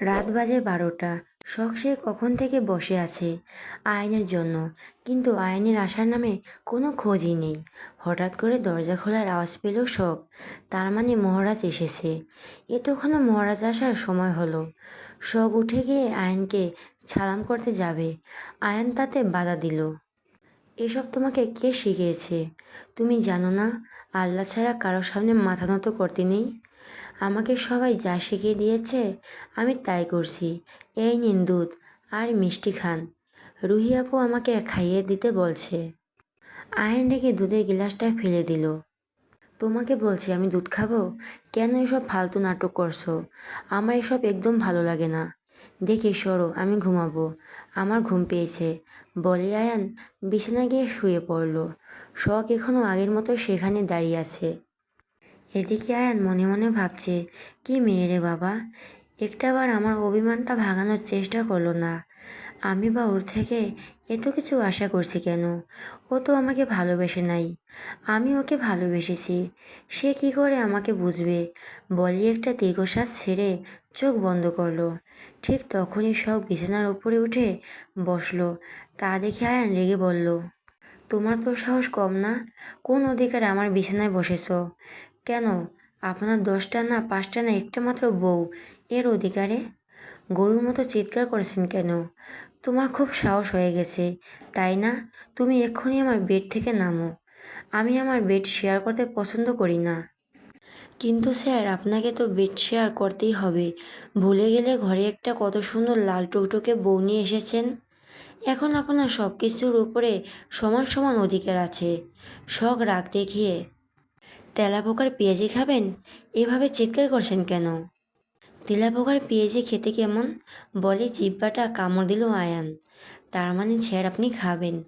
রাত বাজে বারোটা। শখ সে কখন থেকে বসে আছে আয়নের জন্য। কিন্তু আয়নের আসার নামে কোনো খোঁজই নেই। হঠাৎ করে দরজা খোলার আওয়াজ পেল শখ। তার মানে মহারাজ এসেছে। এতক্ষণে মহারাজ আসার সময় হলো। শখ উঠে গিয়ে আয়নকে সালাম করতে যাবে। আয়ন তাতে বাধা দিল। এসব তোমাকে কে শিখিয়েছে? তুমি জানো না, আল্লাহ ছাড়া কারোর সামনে মাথা নত করতে নেই? আমাকে সবাই যা শিখিয়ে দিয়েছে, আমি তাই করছি। এই নিন দুধ আর মিষ্টি খান। রুহি আপু আমাকে খাইয়ে দিতে বলছে। আয়ন রেখে দুধের গিলাসটা ফেলে দিল। তোমাকে বলছি, আমি দুধ খাব? কেন এসব ফালতু নাটক করছ? আমার এসব একদম ভালো লাগে না। দেখি সরো, আমি ঘুমাবো। আমার ঘুম পেয়েছে। বলে আয়ান বিছানা গিয়ে শুয়ে পড়ল। শখ এখনও আগের মতো সেখানে দাঁড়িয়ে আছে। এদিকে আয়ান মনে মনে ভাবছে, কি মেয়ে রে বাবা? একটাবার আমার অভিমানটা ভাঙানোর চেষ্টা করল না। আমি বা ওর থেকে এত কিছু আশা করছি কেন? ও তো আমাকে ভালোবেসে নাই। আমি ওকে ভালোবেসেছি। সে কি করে আমাকে বুঝবে? বলি একটা দীর্ঘশ্বাস ছেড়ে চোখ বন্ধ করল। ঠিক তখনই সব বিছানার উপরে উঠে বসল। তা দেখে আয়ান রেগে বলল, তোমার তো সাহস কম না? কোন অধিকারে আমার বিছানায় বসেছো? কেন? আপনার দশটা না পাঁচটা না একটা মাত্র বউ। এর অধিকারে? গরুর মতো চিৎকার করেছেন কেন? তোমার খুব সাহস হয়ে গেছে, তাই না? তুমি এক্ষুনি আমার বেড থেকে নামো। আমি আমার বেড শেয়ার করতে পছন্দ করি না। কিন্তু স্যার, আপনাকে তো বেড শেয়ার করতেই হবে। ভুলে গেলে ঘরে একটা কত সুন্দর লাল টুকটুকে বউ নিয়ে এসেছেন। এখন আপনার সব কিছুর উপরে সমান সমান অধিকার আছে। শখ রাগ দেখিয়ে। তেলাপোকার পেঁয়াজি খাবেন? এভাবে চিৎকার করছেন কেন? তেলাপোকার পেঁয়াজি খেতে কেমন? বলে জিব্বাটা কামড় দিল আয়ান। তার মানে ছেড় আপনি খাবেন।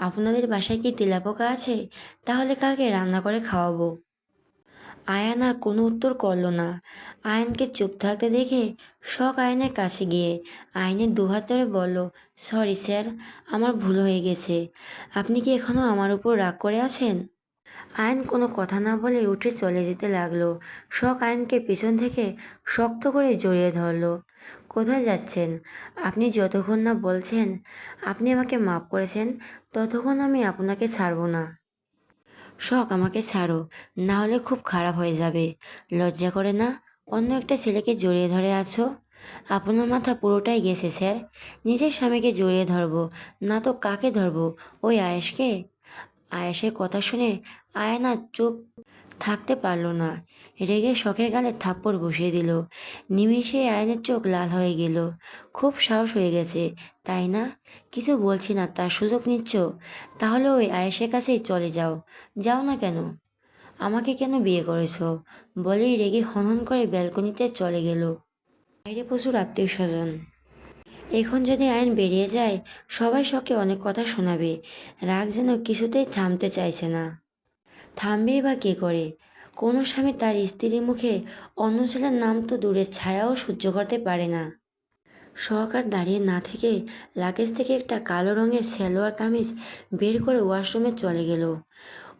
আপনাদের বাসায় কি তেলাপোকা আছে? তাহলে কালকে রান্না করে খাওয়াবো। আয়ান আর কোনো উত্তর করল না। আয়নকে চুপ থাকতে দেখে শখ আয়নের কাছে গিয়ে আয়নের দুহাত ধরে বলল, সরি স্যার, আমার ভুল হয়ে গেছে। আপনি কি এখনও আমার উপর রাগ করে আছেন? আয়ন কোনো কথা না বলে উঠে চলে যেতে লাগল। শখ আয়নকে পিছন থেকে শক্ত করে জড়িয়ে ধরলো। কোথায় যাচ্ছেন? আপনি যতক্ষণ না বলছেন, আপনি আমাকে মাফ করেছেন, ততক্ষণ আমি আপনাকে ছাড়বো না। শখ, আমাকে ছাড়ো। না হলে খুব খারাপ হয়ে যাবে। লজ্জা করে না? অন্য একটা ছেলেকে জড়িয়ে ধরে আছো? আপনার মাথা পুরোটাই গেছে, স্যার। নিজের স্বামীকে জড়িয়ে ধরবো, না তো কাকে ধরবো? ওই আয়েশকে? আয়েশের কথা শুনে আয়না চুপ থাকতে পারল না। রেগে শখের গালে থাপ্পড় বসিয়ে দিল। নিমিষে আয়নের চোখ লাল হয়ে গেল। খুব সাহস হয়ে গেছে, তাই না? কিছু বলছি না, তার সুযোগ নিচ্ছ? তাহলে ওই আয়েশের কাছেই চলে যাও। যাও না কেন? আমাকে কেন বিয়ে করেছ? বলেই রেগে হনহন করে ব্যালকনিতে চলে গেল। বাইরে প্রচুর আত্মীয় স্বজন এখন যদি আইন বেরিয়ে যায়, সবাই শখে অনেক কথা শোনাবে। রাগ যেন কিছুতেই থামতে চাইছে না। থামবেই বা কে করে? কোনো স্বামী তার স্ত্রীর মুখে অন্য ছেলের নাম তো দূরের ছায়াও সহ্য করতে পারে না। সহকার দাঁড়িয়ে না থেকে লাগেজ থেকে একটা কালো রঙের সালোয়ার কামিজ বের করে ওয়াশরুমে চলে গেল।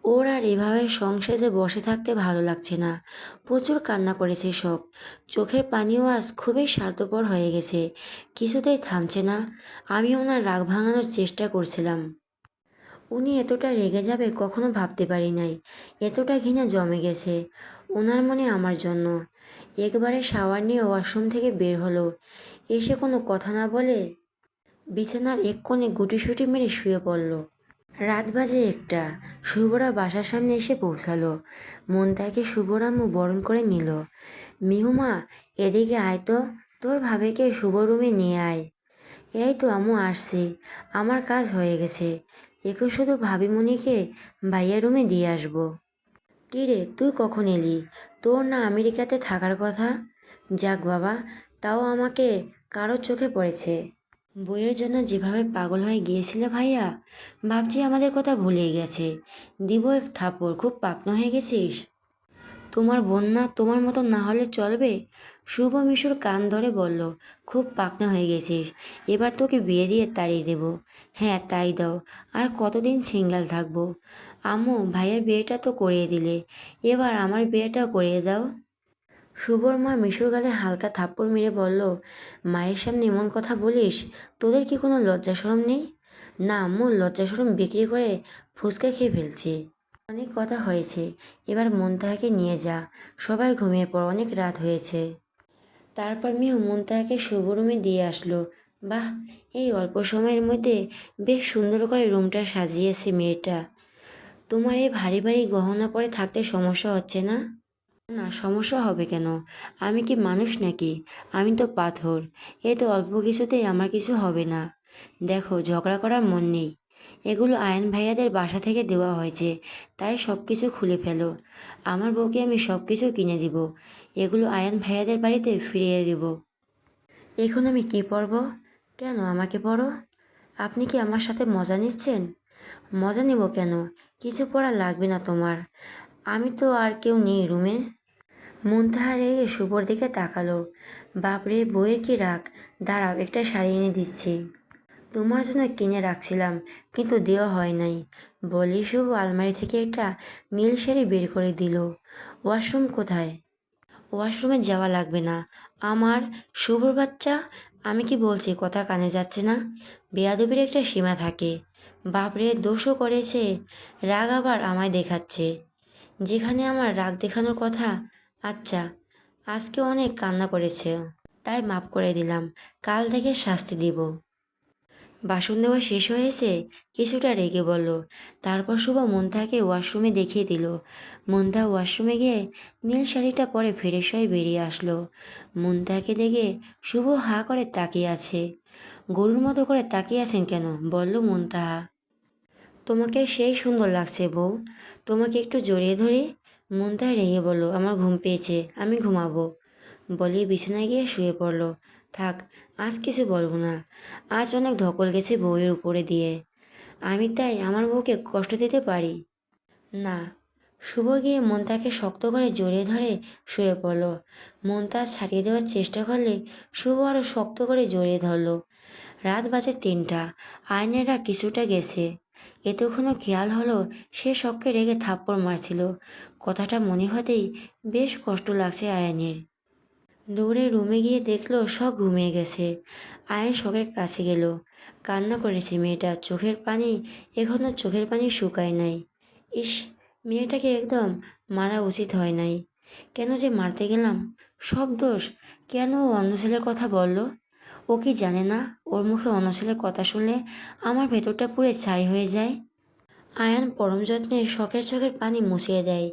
ওর আর এভাবে সংসারে বসে থাকতে ভালো লাগছে না। প্রচুর কান্না করেছে শখ চোখের পানিও আজ খুবই স্বার্থপর হয়ে গেছে। কিছুতেই থামছে না। আমি ওনার রাগ ভাঙানোর চেষ্টা করছিলাম। উনি এতটা রেগে যাবে কখনো ভাবতে পারি নাই। এতটা ঘৃণা জমে গেছে ওনার মনে আমার জন্য। একবারে শাওয়ার নিয়ে ওয়াশরুম থেকে বের হলো। এসে কোনো কথা না বলে বিছানার এক কোণে গুটিসুটি মেরে শুয়ে পড়ল। রাত বাজে একটা। শুভরা বাসার সামনে এসে পৌঁছালো। মন তাকে শুভরামু বরণ করে নিল। মিহুমা এদিকে আয় তো, তোর ভাবেকে শুভ রুমে নিয়ে আয়। এই তো আমু আসছি, আমার কাজ হয়ে গেছে। এখন শুধু ভাবিমণিকে ভাইয়া রুমে দিয়ে আসব। কী রে, তুই কখন এলি? তোর না আমেরিকাতে থাকার কথা? যাক বাবা, তাও আমাকে কারোর চোখে পড়েছে। বইয়ের জন্য যেভাবে পাগল হয়ে গিয়েছিলে ভাইয়া, ভাবছি আমাদের কথা ভুলে গেছে। দিব এক থাপড়, খুব পাকনা হয়ে গেছিস। তোমার বোন না তোমার মতো না হলে চলবে? শুভ মিশুর কান ধরে বলল, খুব পাকনা হয়ে গেছিস। এবার তোকে বিয়ে দিয়ে তাড়িয়ে দেব। হ্যাঁ তাই দাও। আর কতদিন সিঙ্গেল থাকব? আম্মু, ভাইয়ের বিয়েটা তো করিয়ে দিলে। এবার আমার বিয়েটাও করিয়ে দাও। শুভর মা মিশুর গালে হালকা থাপ্পড় মেরে বলল, মায়ের সামনে এমন কথা বলিস? তোদের কি কোনো লজ্জা সরম নেই? না আম্মু লজ্জা সরম বিক্রি করে ফুচকা খেয়ে ফেলছি। অনেক কথা হয়েছে, এবার মন্তাহাকে নিয়ে যা, সবাই ঘুমিয়ে পড়, অনেক রাত হয়েছে। তারপর মিহু মুনতাহাকে শুভ রুমে দিয়ে আসলো। বাহ, এই অল্প সময়ের মধ্যে বেশ সুন্দর করে রুমটা সাজিয়েছে মেয়েটা। তোমার এই ভারী ভারী গহনা পরে থাকতে সমস্যা হচ্ছে না? না, সমস্যা হবে কেন? আমি কি মানুষ নাকি? আমি তো পাথর। এ তো অল্প কিছুতেই আমার কিছু হবে না। দেখো, ঝগড়া করার মন নেই। এগুলো আয়ন ভাইয়াদের বাসা থেকে দেওয়া হয়েছে, তাই সব কিছু খুলে ফেলো। আমার বউকে আমি সব কিছু কিনে দিব। এগুলো আয়ন ভাইয়াদের বাড়িতে ফিরিয়ে দিব। এখন আমি কি পরব? কেন আমাকে পড়ো আপনি কি আমার সাথে মজা নিচ্ছেন? মজা নেব কেন? কিছু পড়া লাগবে না তোমার। আমি তো আর কেউ নেই রুমে। মুনতাহা রেগে শুভর দিকে তাকালো। বাপরে, বইয়ের কি রাগ? দাঁড়াও, একটা শাড়ি এনে দিচ্ছি। তোমার জন্য কিনে রাখছিলাম, কিন্তু দেওয়া হয় নাই। বলি, শুভ, আলমারি থেকে একটা নীল শাড়ি বের করে দিল। ওয়াশরুম কোথায়? ওয়াশরুমে যাওয়া লাগবে না। আমার শুভর বাচ্চা? আমি কি বলছি, কথা কানে যাচ্ছে না? বেয়াদবির একটা সীমা থাকে। বাপরে, দোষও করেছে। রাগ আবার আমায় দেখাচ্ছে। যেখানে আমার রাগ দেখানোর কথা আচ্ছা আজকে অনেক কান্না করেছে। তাই মাফ করে দিলাম, কাল থেকে শাস্তি দিব। বাসন দেওয়া শেষ হয়েছে, কিছুটা রেগে বলল। তারপর শুভ মন্তাকে ওয়াশরুমে দেখিয়ে দিল। মন্তা ওয়াশরুমে গিয়ে নীল শাড়িটা পরে ফ্রেশ হয়ে বেরিয়ে আসলো। মন্তাকে দেখে শুভ হা করে তাকিয়ে আছে। গরুর মতো করে তাকিয়ে আছেন কেন? বলল মন্তাহা তোমাকে সেই সুন্দর লাগছে বউ। তোমাকে একটু জড়িয়ে ধরি মনটা রেগে বলল, আমার ঘুম পেয়েছে, আমি ঘুমাবো। বলে, বিছানায় গিয়ে শুয়ে পড়ল। থাক, আজ কিছু বলব না। আজ অনেক ধকল গেছে বউয়ের উপরে দিয়ে। আমি তাই আমার বউকে কষ্ট দিতে পারি? না। শুভ গিয়ে মনতাকে শক্ত করে জড়িয়ে ধরে শুয়ে পড়ল। মনতা ছাড়িয়ে দেওয়ার চেষ্টা করলে শুভ আরও শক্ত করে জড়িয়ে ধরলো। রাত বাজে তিনটা। আয়নেরা কিছুটা গেছে। এতক্ষণও খেয়াল হলো? সে শখকে রেগে থাপ্পড় মারছিল। কথাটা মনে হতেই বেশ কষ্ট লাগছে আয়নের। দৌড়ে রুমে গিয়ে দেখল সব ঘুমিয়ে গেছে। আয়ন শখের কাছে গেল। কান্না করেছে মেয়েটা। চোখের পানি এখনও চোখের পানি শুকায় নাই। ইস, মেয়েটাকে একদম মারা উচিত হয় নাই। কেন যে মারতে গেলাম? সব দোষ। কেন অন্য ছেলের কথা বলল? ও কি জানে না? ওর মুখে অন্য ছেলের কথা শুনলে আমার ভেতরটা পুরো ছাই হয়ে যায়। আয়ান পরম যত্নে শখের চোখের পানি মুছিয়ে দেয়,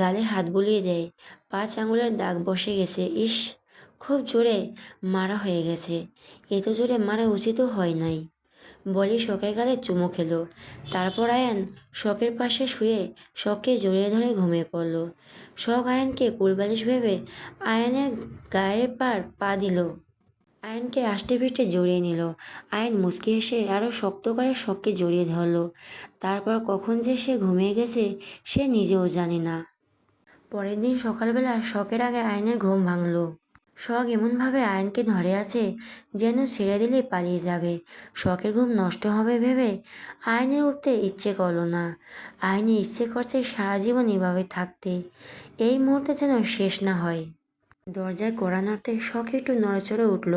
গালে হাত বুলিয়ে দেয়, পাঁচ আঙুলের দাগ বসে গেছে, ইস, খুব জোরে মারা হয়ে গেছে, এত জোরে মারা উচিতও হয় নাই। বলি শখের গালে চুমু খেলো, তারপর আয়ান শখের পাশে শুয়ে শখকে জড়িয়ে ধরে ঘুমিয়ে পড়ল। শখ আয়ানকে কুলবালিশ ভেবে আয়ানের গায়ের পার পা দিল। আয়নকে আষ্টে পিষ্টে জড়িয়ে নিল। আয়ন মুচকি এসে আরও শক্ত করে শখকে জড়িয়ে ধরলো। তারপর কখন যে সে ঘুমিয়ে গেছে, সে নিজেও জানে না। পরের দিন সকালবেলা শখের আগে আয়নের ঘুম ভাঙলো। শখ এমনভাবে আয়নকে ধরে আছে যেন ছেড়ে দিলে পালিয়ে যাবে। শখের ঘুম নষ্ট হবে ভেবে আয়নের উঠতে ইচ্ছে করল না। আয়নে ইচ্ছে করছে সারা জীবন এভাবে থাকতে। এই মুহূর্তে যেন শেষ না হয়। দরজায় কড়া নাড়তে শখ একটু নড়াচড়ে উঠল।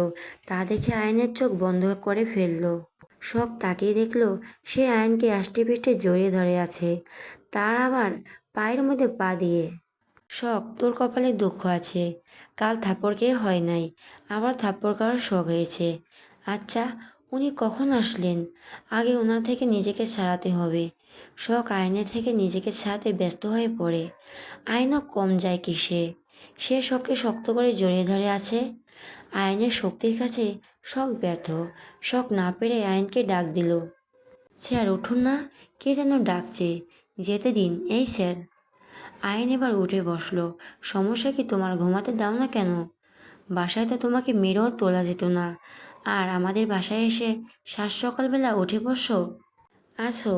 তা দেখে আয়নের চোখ বন্ধ করে ফেলল। শখ তাকিয়ে দেখল সে আয়নকে আষ্টে পিষ্টে জড়িয়ে ধরে আছে। তার আবার পায়ের মধ্যে পা দিয়ে। শখ, তোর কপালে দুঃখ আছে। কাল থাপ্পড় খেয়ে হয় নাই। আবার থাপ্পড় খাওয়ার শখ হয়েছে। আচ্ছা উনি কখন আসলেন? আগে ওনার থেকে নিজেকে ছাড়াতে হবে। শখ আয়নের থেকে নিজেকে ছাড়াতে ব্যস্ত হয়ে পড়ে। আয়নও কম যায় কিসে? সে শখকে শক্ত করে জড়িয়ে ধরে আছে। আয়নের শক্তির কাছে শখ ব্যর্থ। শখ না পেরে আয়নকে ডাক দিল, স্যার, উঠুন না, কে যেন ডাকছে? যেতে দিন, এই স্যার। আয়ন এবার উঠে বসল, সমস্যা কি তোমার? ঘুমাতে দাও না কেন? বাসায় তো তোমাকে মেরেও তোলা যেত না। আর আমাদের বাসায় এসে সাত সকালবেলা উঠে বসো। আছো?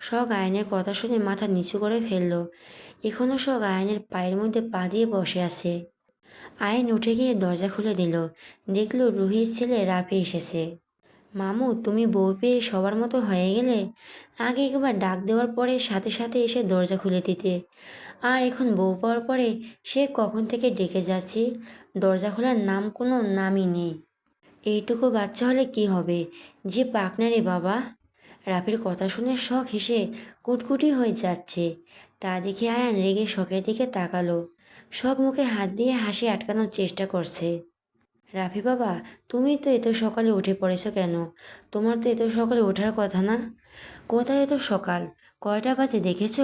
শখ আয়নের কথা শুনে মাথা নিচু করে ফেলল। এখনও শখ আয়নের পায়ের মধ্যে পা দিয়ে বসে আছে। আয়ন উঠে গিয়ে দরজা খুলে দিল। দেখল রুহির ছেলে রাফি এসেছে। মামু, তুমি বউ পেয়ে সবার মতো হয়ে গেলে আগে একবার ডাক দেওয়ার পরে সাথে সাথে এসে দরজা খুলে দিতে। আর এখন বউ পাওয়ার পরে সে কখন থেকে ডেকে যাচ্ছি? দরজা খোলার নাম কোনো নামই নেই। এইটুকু বাচ্চা হলে কি হবে? যে পাকনা রে বাবা। রাফির কথা শুনে শখ হেসে কুটকুটি হয়ে যাচ্ছে। তা দেখে আয়ান রেগে শখের দিকে তাকালো। শখ মুখে হাত দিয়ে হাসি আটকানোর চেষ্টা করছে। রাফি বাবা, তুমি তো এত সকালে উঠে পড়েছো কেন? তোমার তো এত সকালে ওঠার কথা না? কোথায় এত সকাল? কয়টা বাজে দেখেছ?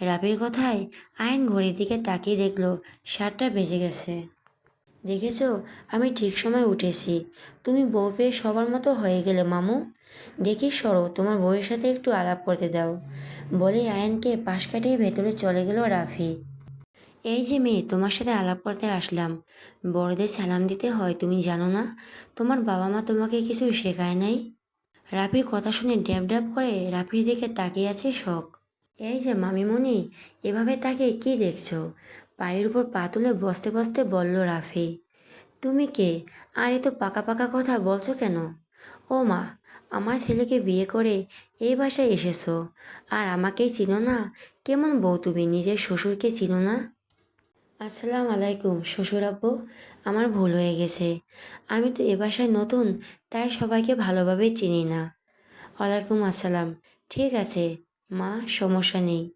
রাফির কথায় আইন ঘড়ির দিকে তাকিয়ে দেখল, সাতটা বেজে গেছে। দেখেছ, আমি ঠিক সময় উঠেছি। তুমি বউ পেয়ে সবার মতো হয়ে গেলে মামু। দেখি সরো তোমার বউয়ের সাথে একটু আলাপ করতে দাও। বলে আয়নকে পাশ কাটিয়ে ভেতরে চলে গেল রাফি। এই যে মেয়ে, তোমার সাথে আলাপ করতে আসলাম। বড়দের সালাম দিতে হয়, তুমি জানো না? তোমার বাবা মা তোমাকে কিছু শেখায় নাই? রাফির কথা শুনে ড্যাব ড্যাব করে রাফির দিকে তাকিয়ে আছে শখ। এই যে মামিমণি, এভাবে তাকে কি দেখছ? পায়ের উপর পা তুলে বসতে বসতে বলল রাফি, তুমি কে? আর এত পাকা পাকা কথা বলছো কেন? ও মা আমার ছেলেকে বিয়ে করে এই বাসায় এসেছ। আর আমাকেই চিনো না? কেমন বউ তুমি? নিজের শ্বশুরকে চিনো না? আসসালাম আলাইকুম, শ্বশুর আব্বু। আমার ভুল হয়ে গেছে। আমি তো এ বাসায় নতুন, তাই সবাইকে ভালোভাবে চিনি না। ওয়ালাইকুম আসসালাম। ঠিক আছে, মা, সমস্যা নেই।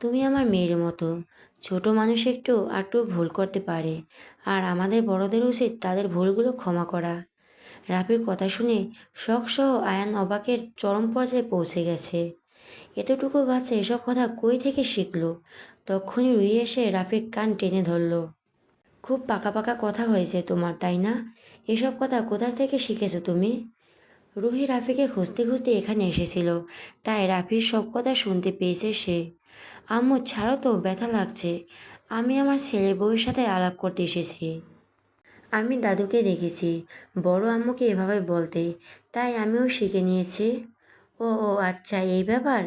তুমি আমার মেয়ের মতো। ছোট মানুষ একটু আটটু ভুল করতে পারে। আর আমাদের বড়দের উচিত তাদের ভুলগুলো ক্ষমা করা। রাফির কথা শুনে শখ সহ আয়ান অবাকের চরম পর্যায়ে পৌঁছে গেছে। এতটুকু বাচ্চা এসব কথা কই থেকে শিখল? তখনই রুই এসে রাফির কান টেনে ধরল। খুব পাকা পাকা কথা হয়েছে তোমার, তাই না? এসব কথা কোথার থেকে শিখেছো তুমি? রুহি রাফিকে খুঁজতে খুঁজতে এখানে এসেছিল, তাই রাফির সব কথা শুনতে পেয়েছে সে। আম্মু, ছাড়ো তো, ব্যথা লাগছে। আমি আমার ছেলে বউয়ের সাথে আলাপ করতে এসেছি। আমি দাদুকে দেখেছি। বড় আম্মুকে এভাবে বলতে। তাই আমিও শিখে নিয়েছি। ও ও আচ্ছা এই ব্যাপার?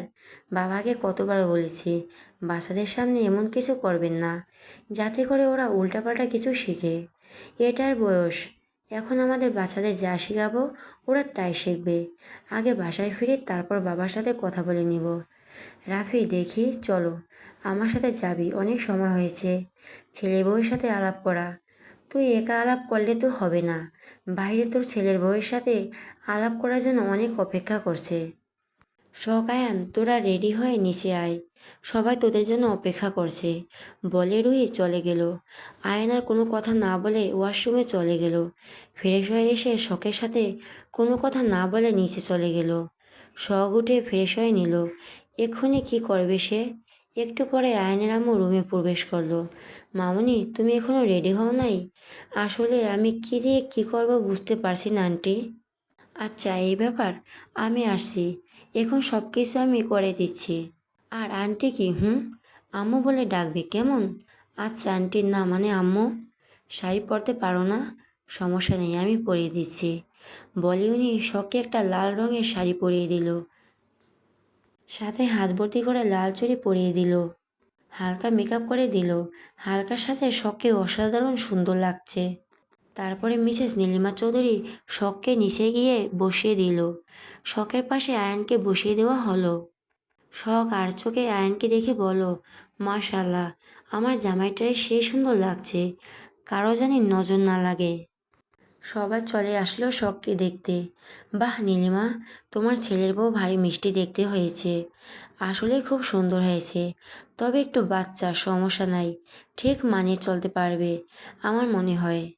বাবাকে কতবার বলেছি, বাচ্চাদের সামনে এমন কিছু করবেন না, যাতে করে ওরা উল্টাপাল্টা কিছু শিখে। এটার বয়স। এখন আমাদের বাচ্চাদের যা শেখাবো, ওরা তাই শিখবে। আগে বাসায় ফিরে তারপর বাবার সাথে কথা বলে নিব। রাফি, দেখি, চলো। আমার সাথে যাবি, অনেক সময় হয়েছে। ছেলে বউয়ের সাথে আলাপ করা। তুই একা আলাপ করলে তো হবে না। বাইরে তোর ছেলের বউয়ের সাথে আলাপ করার জন্য অনেক অপেক্ষা করছে। সকায়ান তোরা রেডি হয়ে নিচে আয়। সবাই তোদের জন্য অপেক্ষা করছে। বলে রুহি চলে গেল। আয়ন আর কোনো কথা না বলে ওয়াশরুমে চলে গেল। ফ্রেশ হয়ে এসে শখের সাথে কোনো কথা না বলে নিচে চলে গেল। শখ উঠে ফ্রেশ হয়ে নিল। এক্ষুনি কি করবে সে? একটু পরে আয়নের আম্মু রুমে প্রবেশ করল। মামুনি, তুমি এখনও রেডি হও নাই? আসলে আমি কী দিয়ে কী করব বুঝতে পারছি না, আন্টি। আচ্ছা এই ব্যাপার, আমি আসছি। এখন সব কিছু আমি করে দিচ্ছি। আর আন্টি কি, হুম? আম্মু বলে ডাকবে, কেমন? আচ্ছা আন্টির না মানে আম্মু? শাড়ি পরতে পারো না? সমস্যা নেই, আমি পরিয়ে দিচ্ছি। বলে উনি শখকে একটা লাল রঙের শাড়ি পরিয়ে দিল। সাথে হাত ভর্তি করে লাল চুড়ি পরিয়ে দিল। হালকা মেকআপ করে দিল। হালকা সাথে শখকে অসাধারণ সুন্দর লাগছে। তারপরে মিসেস নীলিমা চৌধুরী শখকে নিচে গিয়ে বসিয়ে দিল। শখের পাশে আয়নকে বসিয়ে দেওয়া হলো। শখ আর চোখে আয়নকে দেখে বলো মাশাল্লাহ আমার জামাইটারে সে সুন্দর লাগছে। কারও জানি নজর না লাগে। সবাই চলে আসলো শখকে দেখতে। বাহ, নীলিমা, তোমার ছেলের বউ ভারী মিষ্টি দেখতে হয়েছে। আসলে খুব সুন্দর হয়েছে। তবে একটু বাচ্চা, সমস্যা নাই। ঠিক মানিয়ে চলতে পারবে, আমার মনে হয়।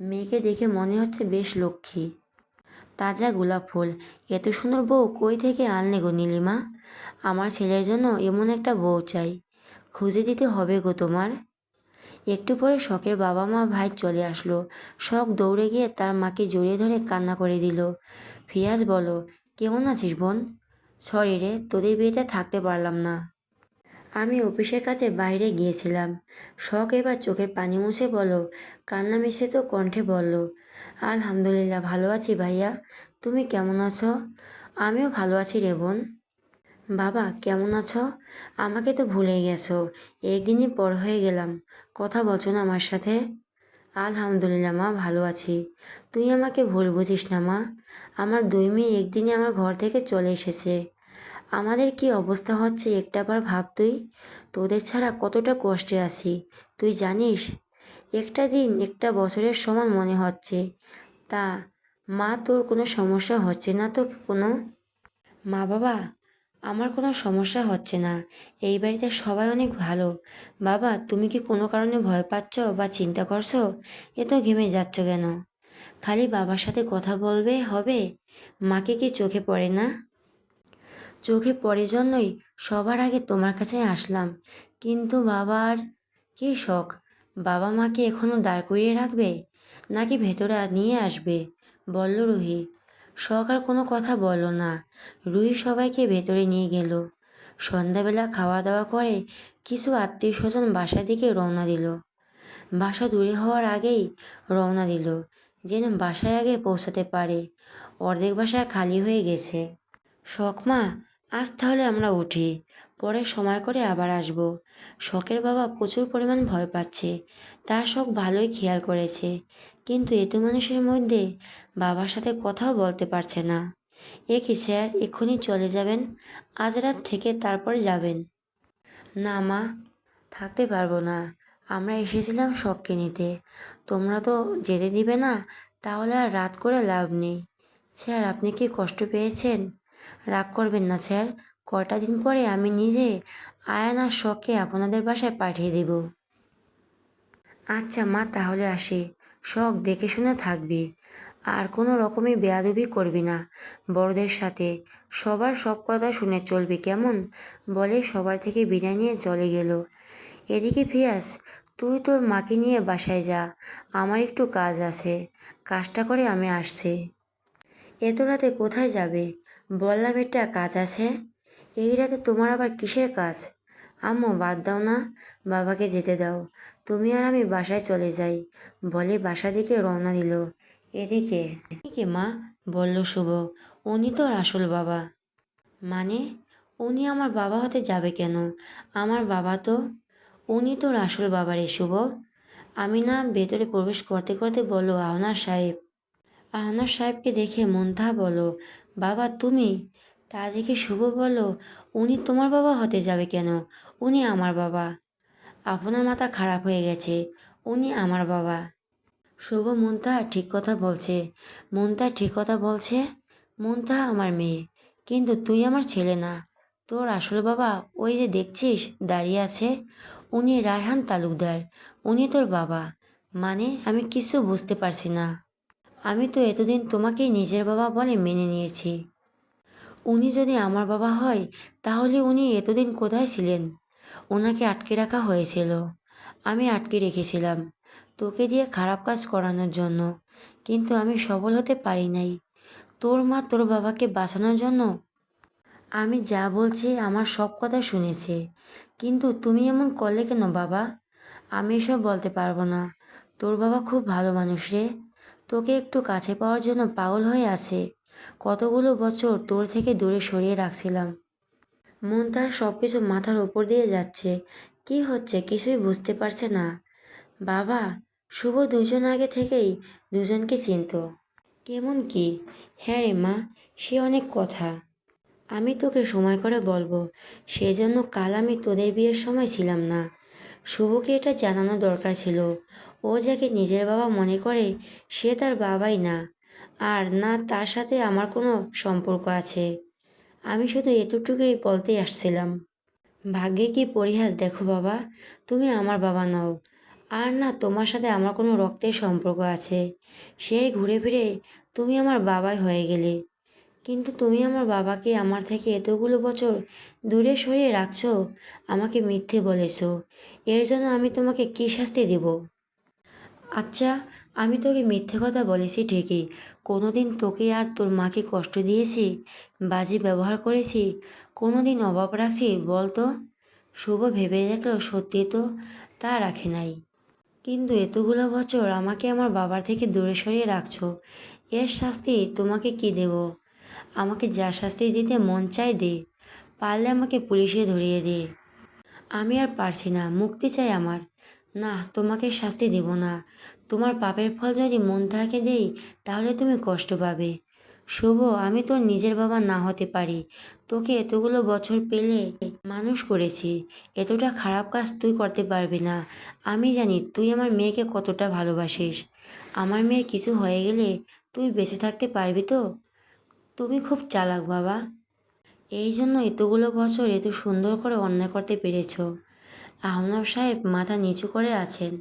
মেয়েকে দেখে মনে হচ্ছে বেশ লক্ষ্মী। তাজা গোলাপ ফুল। এত সুন্দর বউ কই থেকে আনলে গো নীলিমা? আমার ছেলের জন্য এমন একটা বউ চাই। খুঁজে দিতে হবে গো তোমার। একটু পরে শখের বাবা মা ভাই চলে আসলো। শখ দৌড়ে গিয়ে তার মাকে জড়িয়ে ধরে কান্না করে দিল। ফিয়াজ বলো, কেমন আছিস বোন? সরি রে, তোদের বিয়েতে থাকতে পারলাম না। আমি অফিসের কাছে বাইরে গিয়েছিলাম। শখ এবার চোখের পানি মুছে বলো, কান্না মিশে তো কণ্ঠে বলল, আলহামদুলিল্লাহ, ভালো আছি ভাইয়া। তুমি কেমন আছো? আমিও ভালো আছি রে বোন। বাবা, কেমন আছো? আমাকে তো ভুলে গেছো। একদিনই পর হয়ে গেলাম। কথা বলছো না আমার সাথে? আলহামদুলিল্লাহ মা, ভালো আছি। তুই আমাকে ভুল বুঝিস না মা। আমার দুই মেয়ে একদিনে আমার ঘর থেকে চলে এসেছে। আমাদের কি অবস্থা হচ্ছে একটাবার ভাব তুই? তোদের ছাড়া কতটা কষ্টে আছি, তুই জানিস? একটা দিন একটা বছরের সমান মনে হচ্ছে। তা, মা তোর কোনো সমস্যা হচ্ছে না তো কোনো? মা বাবা আমার কোনো সমস্যা হচ্ছে না। এই বাড়িতে সবাই অনেক ভালো। বাবা, তুমি কি কোনো কারণে ভয় পাচ্ছ বা চিন্তা করছ? এত ঘেমে যাচ্ছ কেন? খালি বাবার সাথে কথা বলবে হবে? মাকে কি চোখে পড়ে না? চোখে পড়ে জন্যই সবার আগে তোমার কাছে আসলাম। কিন্তু বাবার কি শখ? বাবা মাকে এখনও দাঁড় করিয়ে রাখবে? নাকি ভেতরে নিয়ে আসবে? বলল রুহি। আর কোনো কথা বলল না। রুই সবাইকে ভেতরে নিয়ে গেল। সন্ধ্যাবেলা খাওয়া দাওয়া করে কিছু আত্মীয় স্বজন বাসার দিকে রওনা দিল। বাসা দূরে হওয়ার আগেই রওনা দিল, যেন বাসায় আগে পৌঁছাতে পারে। অর্ধেক বাসা খালি হয়ে গেছে। শখমা আজ তাহলে আমরা উঠি। পরে সময় করে আবার আসব। শখের বাবা প্রচুর পরিমাণ ভয় পাচ্ছে। তার শখ ভালোই খেয়াল করেছে। কিন্তু এত মানুষের মধ্যে বাবার সাথে কথাও বলতে পারছে না। এ কি স্যার, এক্ষুনি চলে যাবেন? আজ রাত থেকে তারপর যাবেন? না মা, থাকতে পারব না। আমরা এসেছিলাম শখকে নিতে তোমরা তো যেতে দিবে না, তাহলে আর রাত করে লাভ নেই। স্যার, আপনি কি কষ্ট পেয়েছেন? রাগ করবেন না স্যার কটা দিন পরে আমি নিজে আয়ান আর শখকে আপনাদের বাসায় পাঠিয়ে দেব। আচ্ছা মা, তাহলে আসি। শখ দেখে শুনে থাকবি। আর কোনো রকমই বেয়াদবি করবি না। বড়দের সাথে সবার সব কথা শুনে চলবি কেমন? বলে সবার থেকে বিদায় নিয়ে চলে গেল। এদিকে ফিয়াস, তুই তোর মাকে নিয়ে বাসায় যা। আমার একটু কাজ আছে। কাজটা করে আমি আসছি। এত রাতে কোথায় যাবে? বললাম, একটা কাজ আছে? এই রাতে তোমার আবার কিসের কাজ? আম্মু, বাদ দাও না। বাবাকে যেতে দাও। তুমি আর আমি বাসায় চলে যাই, বলে বাসা দিকে রওনা দিল। এদিকে এদিকে মা বলল, শুভ, উনি তোর আসল বাবা। মানে উনি আমার বাবা হতে যাবে কেন? আমার বাবা তো, উনি তোর আসল বাবা রে, শুভ। আমি না ভেতরে প্রবেশ করতে করতে বলো আহনার সাহেব। আহনার সাহেবকে দেখে মন্থা বলো বাবা, তুমি? তা দেখে শুভ বলো উনি তোমার বাবা হতে যাবে কেন? উনি আমার বাবা। আপনার মাথা খারাপ হয়ে গেছে। উনি আমার বাবা। শুভ মন্তা ঠিক কথা বলছে। মন্তা ঠিক কথা বলছে? মন্তা আমার মেয়ে। কিন্তু তুই আমার ছেলে না। তোর আসল বাবা ওই যে দেখছিস, দাঁড়িয়ে আছে? উনি রায়হান তালুকদার। উনি তোর বাবা। মানে আমি কিছু বুঝতে পারছি না। আমি তো এতদিন তোমাকেই নিজের বাবা বলে মেনে নিয়েছি। উনি যদি আমার বাবা হয়, তাহলে উনি এতদিন কোথায় ছিলেন? ওনাকে আটকে রাখা হয়েছিল। আমি আটকে রেখেছিলাম, তোকে দিয়ে খারাপ কাজ করানোর জন্য, কিন্তু আমি সবল হতে পারি নাই। তোর মা তোর বাবাকে বাঁচানোর জন্য আমি যা বলছি, আমার সব কথা শুনেছে। কিন্তু তুমি এমন করলে কেন বাবা? আমি এসব বলতে পারব না। তোর বাবা খুব ভালো মানুষ রে। তোকে একটু কাছে পাওয়ার জন্য পাগল হয়ে আছে। কতগুলো বছর তোর থেকে দূরে সরিয়ে রাখছিলাম। মন তার সব কিছু মাথার ওপর দিয়ে যাচ্ছে। কি হচ্ছে কিছুই বুঝতে পারছে না। বাবা, শুভ দুজন আগে থেকেই দুজনকে চিনত। কেমন কি? হ্যাঁ রে মা, সে অনেক কথা। আমি তোকে সময় করে বলব, সেজন্য কাল আমি তোদের বিয়ের সময় ছিলাম না। শুভকে এটা জানানো দরকার ছিল। ও যাকে নিজের বাবা মনে করে, সে তার বাবাই না। আর না তার সাথে আমার কোনো সম্পর্ক আছে। আমি শুধু এতটুকুই বলতে আসছিলাম। ভাগ্যের কি পরিহাস দেখো বাবা, তুমি আমার বাবা নও। আর না, তোমার সাথে আমার কোনো রক্তের সম্পর্ক আছে। সেই ঘুরে ফিরে তুমি আমার বাবাই হয়ে গেলে। কিন্তু তুমি আমার বাবাকে আমার থেকে এতগুলো বছর দূরে সরিয়ে রাখছো, আমাকে মিথ্যে বলেছ। এর জন্য আমি তোমাকে কী শাস্তি দেব? আচ্ছা আমি তোকে মিথ্যে কথা বলেছি ঠিকই। কোনো দিন তোকে আর তোর মাকে কষ্ট দিয়েছি, বাজে ব্যবহার করেছি কোনো দিন অভাব রাখছি, বল তো। শুভ ভেবে দেখল সত্যি তো তা রাখে নাই। কিন্তু এতগুলো বছর আমাকে আমার বাবার থেকে দূরে সরিয়ে রাখছো, এর শাস্তি তোমাকে কি দেব? আমাকে যা শাস্তি দিতে মন চায় দে, পারলে আমাকে পুলিশে ধরিয়ে দে। আমি আর পারছি না, মুক্তি চাই আমার। না, তোমাকে শাস্তি দেব না। তোমার পাপের ফল যদি মন থাকে দেই, তাহলে তুমি কষ্ট পাবে। শুভ, আমি তোর নিজের বাবা না হতে পারি। তোকে এতগুলো বছর পেলে মানুষ করেছি। এতটা খারাপ কাজ তুই করতে পারবি না। আমি জানি তুই আমার মেয়েকে কতটা ভালোবাসিস। আমার মেয়ের কিছু হয়ে গেলে তুই বেঁচে থাকতে পারবি তো? তুমি খুব চালাক বাবা। এই জন্য এতগুলো বছর এত সুন্দর করে অন্যায় করতে পেরেছ। আহনাব সাহেব মাথা নিচু করে আছেন।